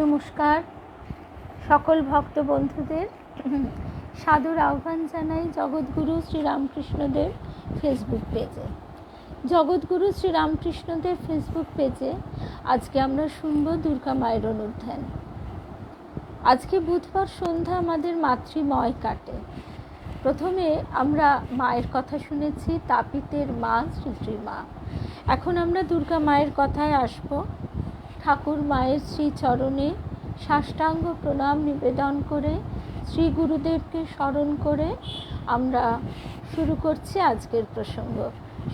নমস্কার সকল ভক্ত বন্ধুদের সাদর আহ্বান জানাই জগৎগুরু শ্রীরামকৃষ্ণদের ফেসবুক পেজে জগৎগুরু শ্রীরামকৃষ্ণদের ফেসবুক পেজে আজকে আমরা শুনব দুর্গা মায়ের অনুধ্যান। আজকে বুধবার সন্ধ্যা আমাদের মাতৃময় কাটে। প্রথমে আমরা মায়ের কথা শুনেছি, তাপিতের মা শ্রী মা। এখন আমরা দুর্গা মায়ের কথায় আসব। ঠাকুর মায়ের শ্রী চরণে সাষ্টাঙ্গ প্রণাম নিবেদন করে শ্রী গুরুদেবকে স্মরণ করে আমরা শুরু করছি আজকের প্রসঙ্গ।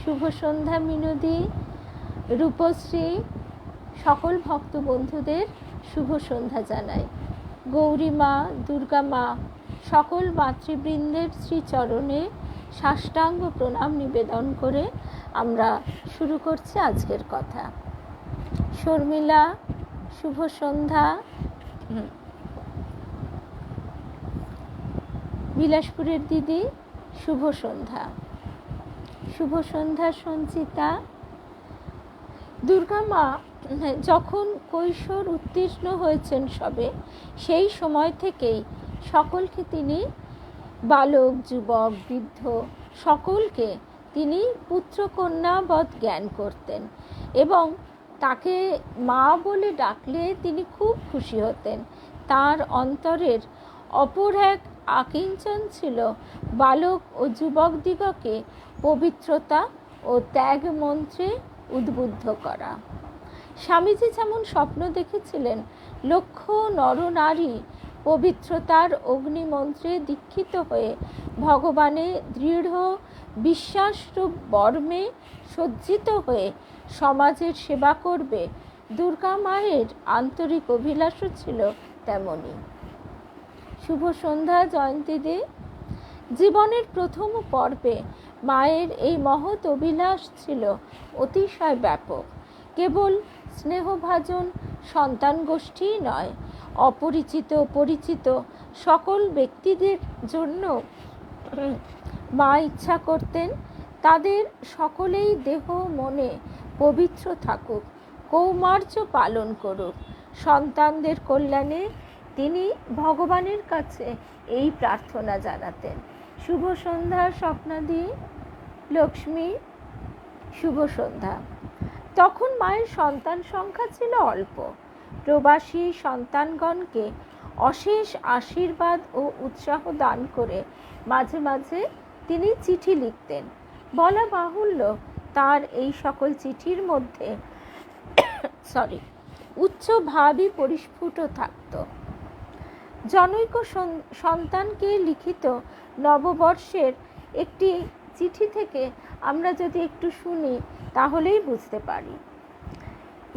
শুভ সন্ধ্যা মিনতি। রূপশ্রী, সকল ভক্ত বন্ধুদের শুভ সন্ধ্যা জানাই। গৌরী মা, দুর্গা মা, সকল মাতৃবৃন্দের শ্রীচরণে সাষ্টাঙ্গ প্রণাম নিবেদন করে আমরা শুরু করছি আজকের কথা। শর্মিলা, শুভ সন্ধ্যা। বিলাসপুরের দিদি, শুভ সন্ধ্যা। শুভ সন্ধ্যা, সঞ্চিতা। দুর্গা মা, যখন কৈশোর উত্তীর্ণ হয়েছেন সবে, সেই সময় থেকেই সকলকে তিনি বালক, যুবক, বৃদ্ধ, সকলকে তিনি পুত্রকন্যাবধ জ্ঞান করতেন এবং তাকে মা বলে ডাকলে তিনি খুব খুশি হতেন। তার অন্তরের অপর এক আকিঞ্চন ছিল বালক ও যুবকদিগকে পবিত্রতা ও ত্যাগ মন্ত্রে উদ্বুদ্ধ করা। স্বামীজি যেমন স্বপ্ন দেখেছিলেন, লক্ষ নরনারী পবিত্রতার অগ্নিমন্ত্রে দীক্ষিত হয়ে ভগবানে দৃঢ়, বিশ্বাসরূপ বর্মে সজ্জিত হয়ে সমাজের সেবা করবে। দুর্গা মায়ের আন্তরিক অভিলাষও ছিল তেমনই। শুভ সন্ধ্যা জয়ন্তীদি জীবনের প্রথম পর্বে মায়ের এই মহৎ অভিলাষ ছিল অতিশয় ব্যাপক। কেবল স্নেহভাজন সন্তান গোষ্ঠীই নয়, অপরিচিত পরিচিত সকল ব্যক্তিদের জন্য মা ইচ্ছা করতেন। তাদের সকলেই দেহ, মনে পবিত্র থাকুক, কৌমার্য পালন করুক। সন্তানদের কল্যাণে তিনি ভগবানের কাছে এই প্রার্থনা জানাতেন। শুভ সন্ধ্যা, স্বপ্নাদি, লক্ষ্মী, শুভ সন্ধ্যা। তখন মায়ের সন্তান সংখ্যা ছিল অল্প। প্রবাসী সন্তানগণকে অশেষ আশীর্বাদ ও উৎসাহ দান করে মাঝে মাঝে তিনি চিঠি লিখতেন। বলা বাহুল্য তার এই সকল চিঠির মধ্যে সরি উচ্চ ভাবই পরিস্ফুট থাকত। জনৈক সন্তানকে লিখিত নববর্ষের একটি চিঠি থেকে আমরা যদি একটু শুনি, তাহলেই বুঝতে পারি।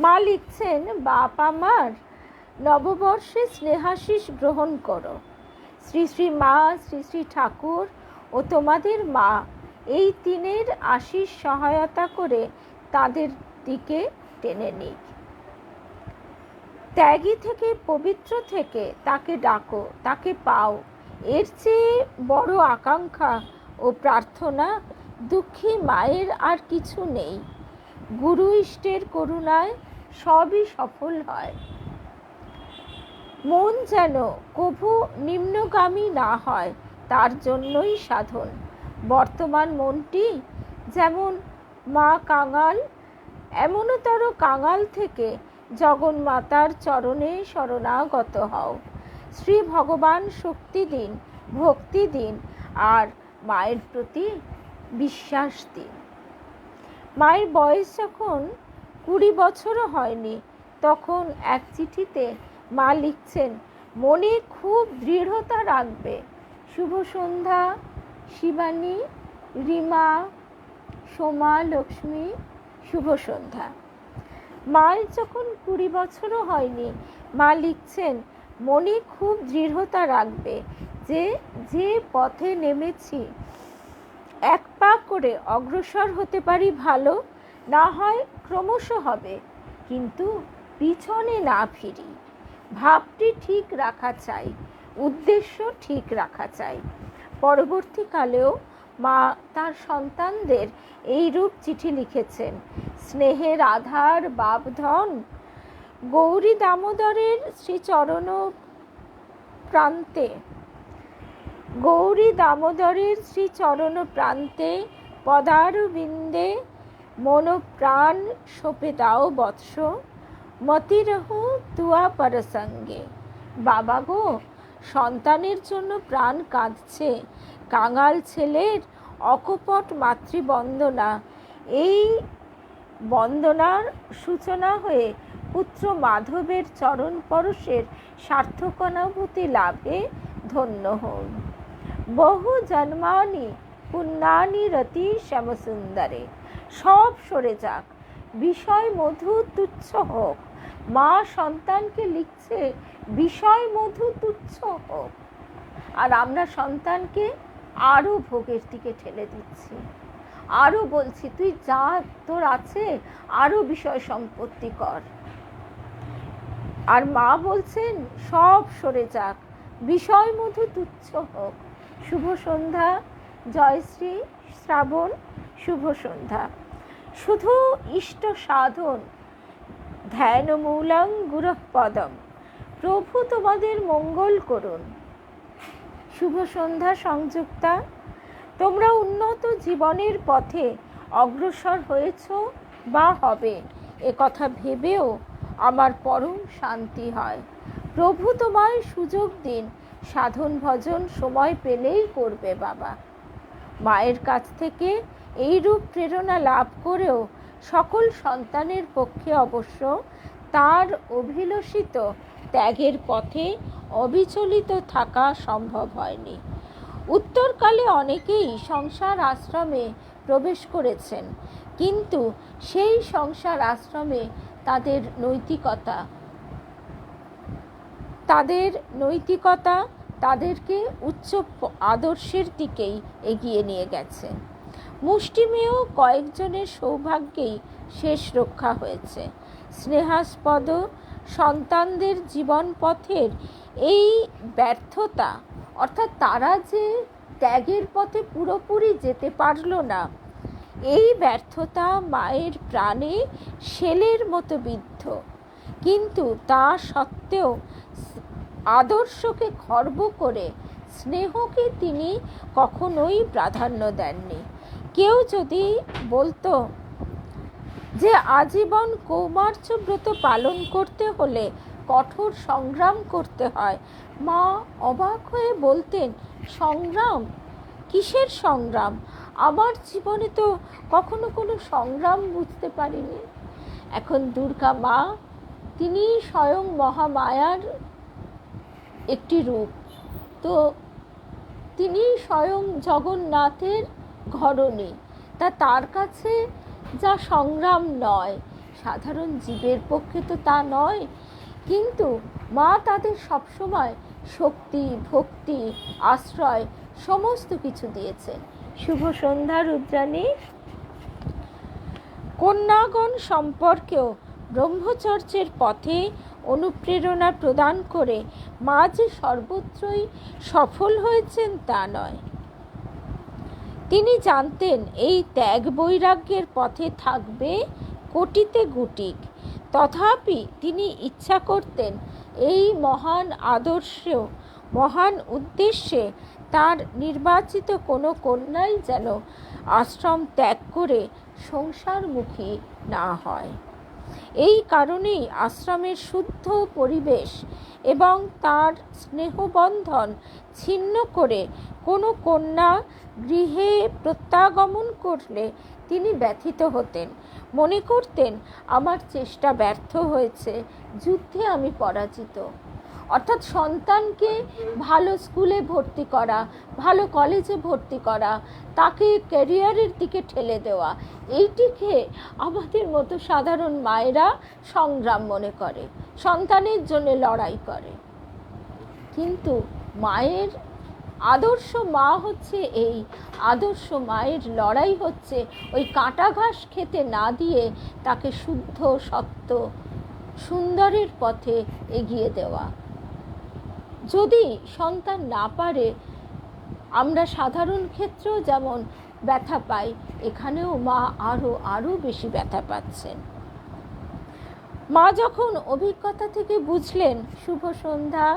মা লিখছেন, বাপ আমার, নববর্ষে স্নেহাশিস গ্রহণ করো। শ্রী শ্রী মা, শ্রী শ্রী ঠাকুর ও তোমাদের মা এই তিনের আশিস সহায়তা করে তাদের দিকে টেনে নিক। ত্যাগী থেকে পবিত্র থেকে তাকে ডাকো, তাকে পাও। এর চেয়ে বড় আকাঙ্ক্ষা ও প্রার্থনা দুঃখী মায়ের আর কিছু নেই। গুরু ইষ্টের করুণায় সবই সফল হয়। মন যেন কভু নিম্নগামী না হয়, তার জন্যই সাধন। বর্তমান মনটি যেমন মা কাঙাল, এমনতর কাঙাল থেকে জগন্মাতার চরণে শরণাগত হও। শ্রী ভগবান শক্তি দিন, ভক্তি দিন, আর মায়ের প্রতি বিশ্বাস দিন। মায়ের বয়স যখন কুড়ি বছরও হয়নি, তখন এক চিঠিতে মা লিখছেন, মনে খুব দৃঢ়তা রাখবে। শুভ সন্ধ্যা শিবানী, রিমা, সোমা, লক্ষ্মী, শুভ সন্ধ্যা। মায়ের যখন কুড়ি বছরও হয়নি, মা লিখছেন মনে খুব দৃঢ়তা রাখবে, যে যে পথে নেমেছি, এক পা করে অগ্রসর হতে পারি ভালো, না হয় ক্রমশ হবে, কিন্তু পিছনে না ফিরি। ভাবটি ঠিক রাখা চাই, উদ্দেশ্য ঠিক রাখা চাই। পরবর্তীকালেও মা তার সন্তানদের এই রূপ চিঠি লিখেছেন। স্নেহের আধার বাপধন, গৌরী দামোদরের শ্রীচরণ প্রান্তে, গৌরী দামোদরের শ্রীচরণ প্রান্তে পদারবিন্দে মনোপ্রাণ সোপে দাও বৎস, মতিরহু তুয়া পরসঙ্গে। বাবা গো সন্তানের জন্য প্রাণ কাঁদছে। কাঙাল ছেলের অকপট মাতৃবন্দনা। এই বন্দনার সূচনা হয়ে পুত্র মাধবের চরণ পরশের সার্থকনাভূতি লাভে ধন্য হন। বহু জন্মানি পুণ্যানি রতি শ্যামসুন্দরে। সব সরে যাক। বিষয় মধু তুচ্ছ হোক। মা সন্তানকে লিখছে বিষয় মধু তুচ্ছ হোক। আর আমরা সন্তানকে আরও ভোগের দিকে ঠেলে দিচ্ছি। আরও বলছি, তুই যা তোর আছে আরও বিষয় সম্পত্তি কর। আর মা বলছেন, সব সরে যাক, বিষয় মধু তুচ্ছ হোক। শুভ সন্ধ্যা জয়শ্রী শ্রাবণ, শুভ সন্ধ্যা। শুধু ইষ্ট সাধন ধ্যান মূলং গুরপদম প্রভু তোমাদের মঙ্গল করুন। শুভ সন্ধ্যা সংযুক্তা। তোমরা উন্নত জীবনের পথে অগ্রসর হয়েছ বা হবে, এ কথা ভেবেও আমার পরম শান্তি হয়। প্রভু তোমায় সুযোগ দিন, সাধন ভজন সময় পেলেই করবে বাবা। মায়ের কাছ থেকে এইরূপ প্রেরণা লাভ করেও সকল সন্তানের পক্ষে অবশ্য তার অভিলষিত ত্যাগের পথে অবিচলিত থাকা সম্ভব হয়নি। উত্তরকালে অনেকেই সংসার আশ্রমে প্রবেশ করেছেন, কিন্তু সেই সংসার আশ্রমে তাদের নৈতিকতা তাদের নৈতিকতা তাদেরকে উচ্চ আদর্শের দিকেই এগিয়ে নিয়ে গেছে। মুষ্টিমেয় কয়েকজনের সৌভাগ্যেই শেষ রক্ষা হয়েছে। স্নেহাস্পদ সন্তানদের জীবন পথের এই ব্যর্থতা, অর্থাৎ তারা যে ত্যাগের পথে পুরোপুরি যেতে পারল না, এই ব্যর্থতা মায়ের প্রাণে শেলের মতো বিদ্ধ। কিন্তু তা সত্ত্বেও আদর্শকে খর্ব করে স্নেহকে তিনি কখনোই প্রাধান্য দেননি। কেউ যদি বলতো যে আজীবন কৌমার্য ব্রত পালন করতে হলে কঠোর সংগ্রাম করতে হয়, মা অবাক হয়ে বলতেন, সংগ্রাম? কিসের সংগ্রাম? আমার জীবনে তো কখনো কোনো সংগ্রাম বুঝতে পারিনি। এখন দুর্গা মা, তিনি স্বয়ং মহামায়ার একটি রূপ। তো তিনি স্বয়ং জগন্নাথের ঘরণী। তা তার কাছে যা সংগ্রাম নয়, সাধারণ জীবের পক্ষে তো তা নয়। কিন্তু মা তাদের সবসময় শক্তি, ভক্তি, আশ্রয়, সমস্ত কিছু দিয়েছেন। শুভ সন্ধ্যা, রুদ্রাণী। কন্যাগণ সম্পর্কেও ব্রহ্মচর্যের পথে অনুপ্রেরণা প্রদান করে মা যে সর্বত্রই সফল হয়েছেন তা নয়। তিনি জানতেন এই ত্যাগ বৈরাগ্যের পথে থাকবে কোটিতে গুটিক। তথাপি তিনি ইচ্ছা করতেন এই মহান আদর্শ, মহান উদ্দেশ্যে তার নির্বাচিত কোনো কন্যাই যেন আশ্রম ত্যাগ করে সংসারমুখী না হয়। এই কারণেই আশ্রমের শুদ্ধ পরিবেশ এবং তার স্নেহবন্ধন ছিন্ন করে কোনো কন্যা গৃহে প্রত্যাগমন করলে তিনি ব্যথিত হতেন। মনে করতেন, আমার চেষ্টা ব্যর্থ হয়েছে, যুদ্ধে আমি পরাজিত। অর্থাৎ সন্তানকে ভালো স্কুলে ভর্তি করা, ভালো কলেজে ভর্তি করা, তাকে ক্যারিয়ারের দিকে ঠেলে দেওয়া, এইটিকে আমাদের মতো সাধারণ মায়েরা সংগ্রাম মনে করে, সন্তানের জন্য লড়াই করে। কিন্তু মায়ের আদর্শ মা হচ্ছে এই, আদর্শ মায়ের লড়াই হচ্ছে ওই কাঁটা ঘাস খেতে না দিয়ে তাকে শুদ্ধ সত্য সুন্দরের পথে এগিয়ে দেওয়া। যদি সন্তান না পারে, আমরা সাধারণ ক্ষেত্রেও যেমন ব্যথা পাই, এখানেও মা আরও আরও বেশি ব্যথা পাচ্ছেন। মা যখন অভিজ্ঞতা থেকে বুঝলেন, শুভ সন্ধ্যা,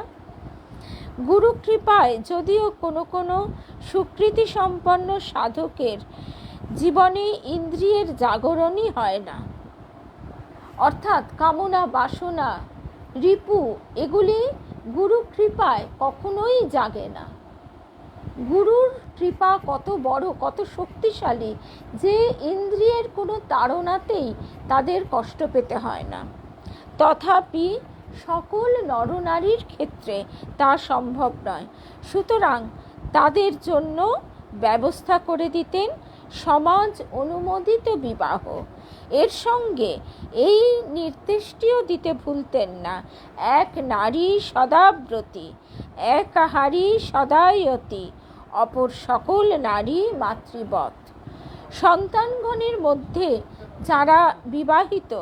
গুরু কৃপায় যদিও কোনো কোনো সুকৃতি সম্পন্ন সাধকের জীবনে ইন্দ্রিয়ের জাগরণই হয় না। অর্থাৎ কামনা, বাসনা রিপু, এগুলি গুরু কৃপায় কখনোই জাগে না। গুরুর কৃপা কত বড়, কত শক্তিশালী, যে ইন্দ্রিয়ের কোনো তাড়নাতেই তাদের কষ্ট পেতে হয় না। তথাপি সকল নরনারীর ক্ষেত্রে তা সম্ভব নয়। সুতরাং তাদের জন্য ব্যবস্থা করে দিতেন সমাজ অনুমোদিত বিবাহ। এর সঙ্গে এই নির্দেশটিও দিতে ভুলতেন না। এক নারী সদাব্রতী, এক হারি সদায়তী, অপর সকল নারী মাতৃবৎ। সন্তানগণের মধ্যে যারা বিবাহিত,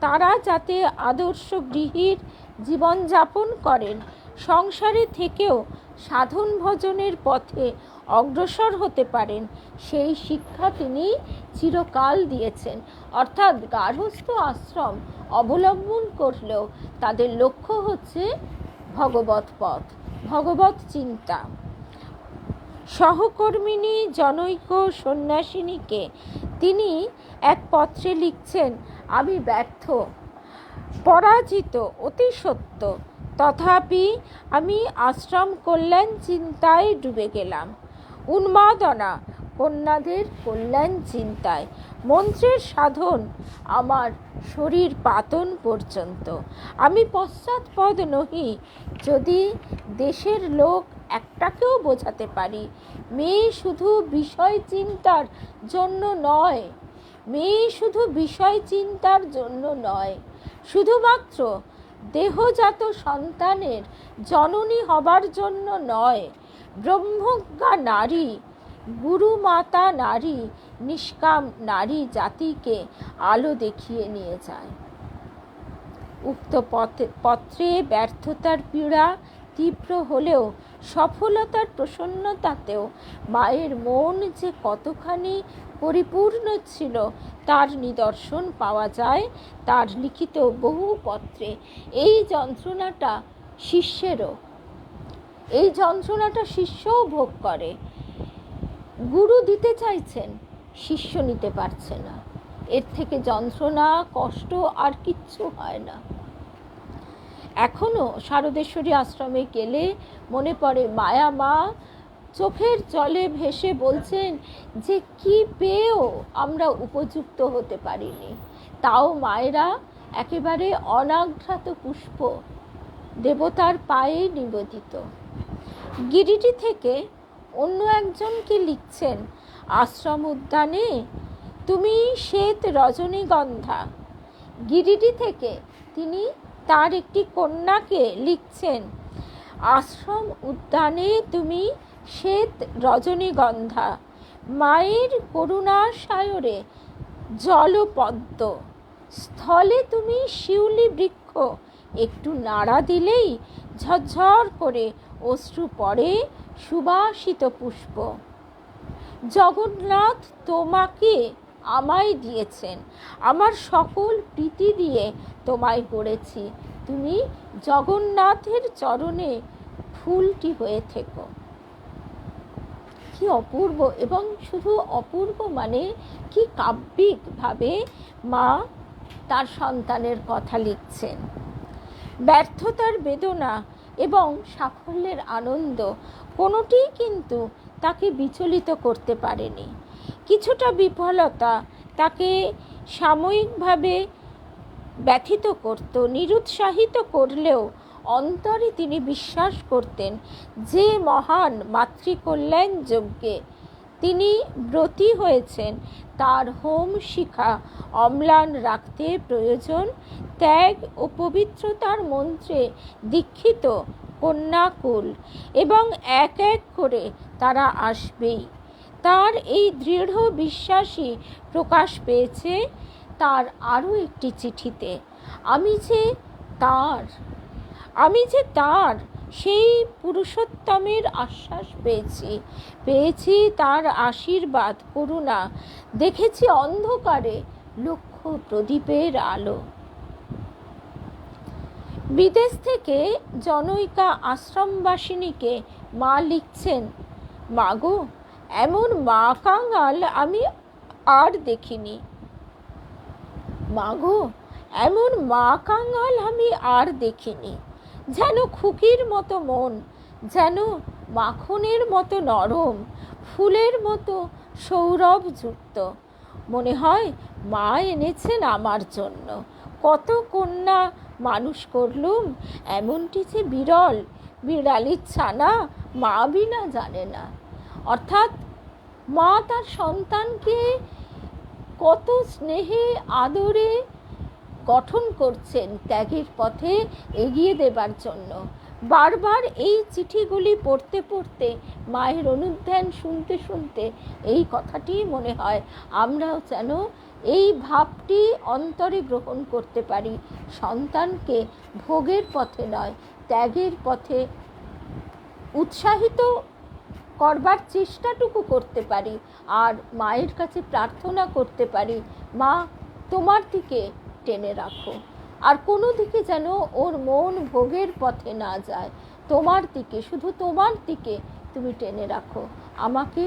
তারা যাতে আদর্শ গৃহীর জীবনযাপন করেন সংসারে থেকেও সাধন ভজনের পথে অগ্রসর হতে পারেন, সেই শিক্ষা তিনি চিরকাল দিয়েছেন। অর্থাৎ গার্হস্থ আশ্রম অবলম্বন করলেও তাদের লক্ষ্য হচ্ছে ভগবত পথ, ভগবত চিন্তা। সহকর্মিনী, জনৈক, সন্ন্যাসিনীকে তিনি এক পত্রে লিখছেন, আমি ব্যর্থ, পরাজিত, অতি সত্য তথাপি আমি আশ্রম কল্যাণ চিন্তায় ডুবে গেলাম। উন্মাদনা, কন্যাদের কল্যাণ চিন্তায়। মন্ত্রের সাধন আমার শরীর পাতন পর্যন্ত। আমি পশ্চাৎপদ নহি, যদি দেশের লোক একটাকেও বোঝাতে পারি। মেয়ে শুধু বিষয় চিন্তার জন্য নয়, মেয়ে শুধু বিষয় চিন্তার জন্য নয়। শুধুমাত্র দেহজাত সন্তানের জননী হবার জন্য নয়। ব্রহ্মজ্ঞা নারী, গুরুমাতা নারী, নিষ্কাম নারী জাতিকে আলো দেখিয়ে নিয়ে যায়। উক্ত পথে পত্রে ব্যর্থতার পীড়া তীব্র হলেও সফলতার প্রসন্নতাতেও মায়ের মন যে কতখানি পরিপূর্ণ ছিল, তার নিদর্শন পাওয়া যায় তার লিখিত বহু পত্রে। এই যন্ত্রণাটা শিষ্যেরও। এই যন্ত্রণাটা শিষ্যও ভোগ করে। গুরু দিতে চাইছেন, শিষ্য নিতে পারছে না। এর থেকে যন্ত্রণা, কষ্ট আর কিচ্ছু হয় না। এখনও শারদেশ্বরী আশ্রমে গেলে মনে পড়ে মায়া মা। চোখের জলে ভেসে বলছেন যে, কি পেয়েও আমরা উপযুক্ত হতে পারিনি। তাও মায়েরা একেবারে অনাঘ্রাত পুষ্প দেবতার পায়ে নিবেদিত। গিরিটি থেকে অন্য একজনকে লিখছেন, আশ্রম উদ্যানে তুমি শ্বেত রজনীগন্ধা। গিরিটি থেকে তিনি তার একটি কন্যাকে লিখছেন, আশ্রম উদ্যানে তুমি শ্বেত রজনীগন্ধা, মায়ের করুণাসায়রে জলপদ্ম, স্থলে তুমি শিউলি বৃক্ষ, একটু নাড়া দিলেই ঝরঝর করে অশ্রু পড়ে সুবাসিত পুষ্প। জগন্নাথ তোমাকে আমায় দিয়েছেন। আমার সকল প্রীতি দিয়ে তোমায় গড়েছি তুমি জগন্নাথের চরণে ফুলটি হয়ে থেকো। কি অপূর্ব এবং শুধু অপূর্ব মানে কি কাব্যিকভাবে মা তার সন্তানের কথা লিখছেন। ব্যর্থতার বেদনা এবং সাফল্যের আনন্দ কোনোটিই কিন্তু তাকে বিচলিত করতে পারেনি। কিছুটা বিফলতা তাকে সাময়িকভাবে ব্যথিত করত, নিরুৎসাহিত করলেও অন্তরে তিনি বিশ্বাস করতেন যে মহান মাতৃকল্যাণ যজ্ঞে তিনি ব্রতী হয়েছেন। তার হোম শিখা অম্লান রাখতে প্রয়োজন, ত্যাগ ও পবিত্রতার মন্ত্রে দীক্ষিত কন্যাকুল এবং এক এক করে তারা আসবেই। তার এই দৃঢ় বিশ্বাসই প্রকাশ পেয়েছে তার আরও একটি চিঠিতে। আমি যে তার, আমি যে তার, সেই পুরুষোত্তমের আশ্বাস পেয়েছি। পেয়েছি তার আশীর্বাদ, করুণা। দেখেছি অন্ধকারে লক্ষ প্রদীপের আলো। বিদেশ থেকে জনৈকা আশ্রমবাসিনীকে মা লিখছেন মাগো এমন মা কাঙাল আমি আর দেখিনি। মাগো, এমন মা কাঙাল আমি আর দেখিনি। যেন খুকির মতো মন, যেন মাখনের মতো নরম, ফুলের মতো সৌরভযুক্ত মনে হয় মা এনেছেন আমার জন্য। কত কন্যা মানুষ করলুম, এমনটি যে বিরল, বিড়ালির ছানা মা বিনা জানে না। অর্থাৎ মা তার সন্তানকে কত স্নেহে, আদরে গঠন করছেন ত্যাগের পথে এগিয়ে দেবার জন্য। বারবার এই চিঠিগুলি পড়তে পড়তে, মায়ের অনুধ্যান শুনতে শুনতে এই কথাটি মনে হয়, আমরাও যেন এই ভাবটি অন্তরে গ্রহণ করতে পারি। সন্তানকে ভোগের পথে নয়, ত্যাগের পথে উৎসাহিত করবার চেষ্টাটুকু করতে পারি, আর মায়ের কাছে প্রার্থনা করতে পারি, মা তোমার দিকে টেনে রাখো। আর কোনো দিকে যেন ওর মন ভোগের পথে না যায়, তোমার দিকে, শুধু তোমার দিকে তুমি টেনে রাখো। আমাকে,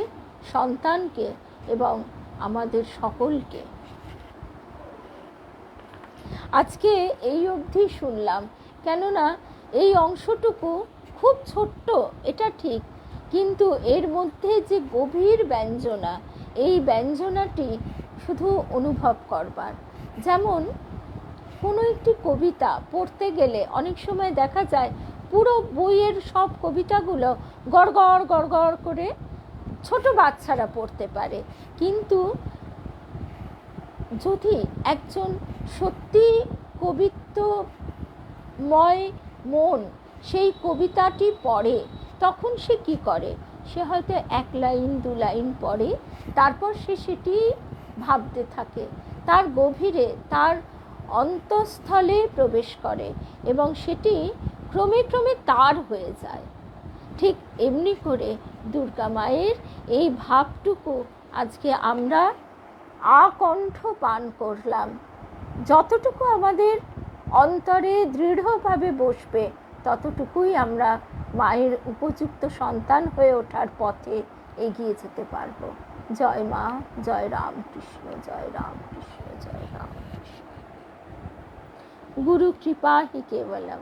সন্তানকে এবং আমাদের সকলকে। আজকে এই অবধি শুনলাম, কেননা এই অংশটুকু খুব ছোট্ট, এটা ঠিক। কিন্তু এর মধ্যে যে গভীর ব্যঞ্জনা, এই ব্যঞ্জনাটি শুধু অনুভব করবার। যেমন, কোনো একটি কবিতা পড়তে গেলে অনেক সময় দেখা যায় পুরো বইয়ের সব কবিতাগুলো গড়গড় গড়গড় করে ছোট বাচ্চারা পড়তে পারে। কিন্তু যদি একজন সত্যি কবিত্বময় মন সেই কবিতাটি পড়ে তখন সে কি করে? সে হয়তো এক লাইন, দু লাইন পড়ে, তারপর সে সেটি ভাবতে থাকে। তার গভীরে তার অন্তঃস্থলে প্রবেশ করে এবং সেটি ক্রমে ক্রমে তার হয়ে যায়। ঠিক এমনি করে দুর্গা মায়ের এই ভাবটুকু আজকে আমরা আকণ্ঠ পান করলাম। যতটুকু আমাদের অন্তরে দৃঢ়ভাবে বসবে, ততটুকুই আমরা মায়ের উপযুক্ত সন্তান হয়ে ওঠার পথে এগিয়ে যেতে পারব। জয় মা, জয় রাম কৃষ্ণ জয় রাম কৃষ্ণ জয় রাম কৃষ্ণ গুরু কৃপা হি কেবলম।